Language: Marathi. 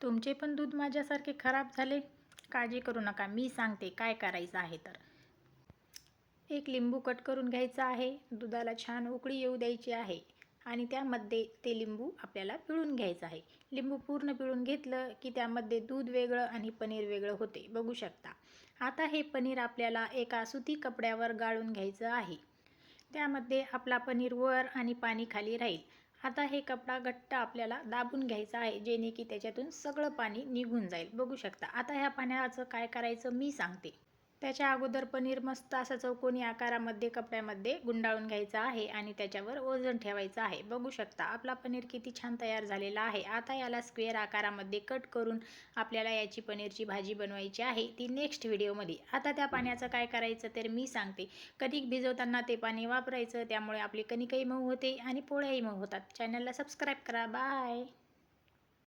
तुमचे पण दूध माझ्यासारखे खराब झाले? काळजी करू नका मी सांगते काय करायचं आहे तर. एक लिंबू कट करून घ्यायचा आहे दुधाला छान उकळी येऊ द्यायची आहे आणि त्यामध्ये ते लिंबू आपल्याला पिळून घ्यायचं आहे. लिंबू पूर्ण पिळून घेतलं की त्यामध्ये दूध वेगळं आणि पनीर वेगळं होते बघू शकता. आता हे पनीर आपल्याला एका सुती कपड्यावर गाळून घ्यायचं आहे. त्यामध्ये आपला पनीर वर आणि पाणी खाली राहील. आता हे कपडा घट्ट आपल्याला दाबून घ्यायचा आहे जेणे की त्याच्यातून सगळं पाणी निघून जाईल. बघू शकता. आता ह्या पाण्याचं काय करायचं मी सांगते. त्याच्या अगोदर पनीर मस्त असं चौकोनी आकारामध्ये कपड्यामध्ये गुंडाळून घ्यायचं आहे आणि त्याच्यावर वजन ठेवायचं आहे. बघू शकता आपला पनीर किती छान तयार झालेला आहे. आता याला स्क्वेअर आकारामध्ये कट करून आपल्याला याची पनीरची भाजी बनवायची आहे ती नेक्स्ट व्हिडिओमध्ये. आता त्या पाण्याचं काय करायचं तर मी सांगते. कणिक भिजवताना ते पाणी वापरायचं त्यामुळे आपली कणिकही मऊ होते आणि पोळ्याही मऊ होतात. चॅनलला सबस्क्राईब करा. बाय!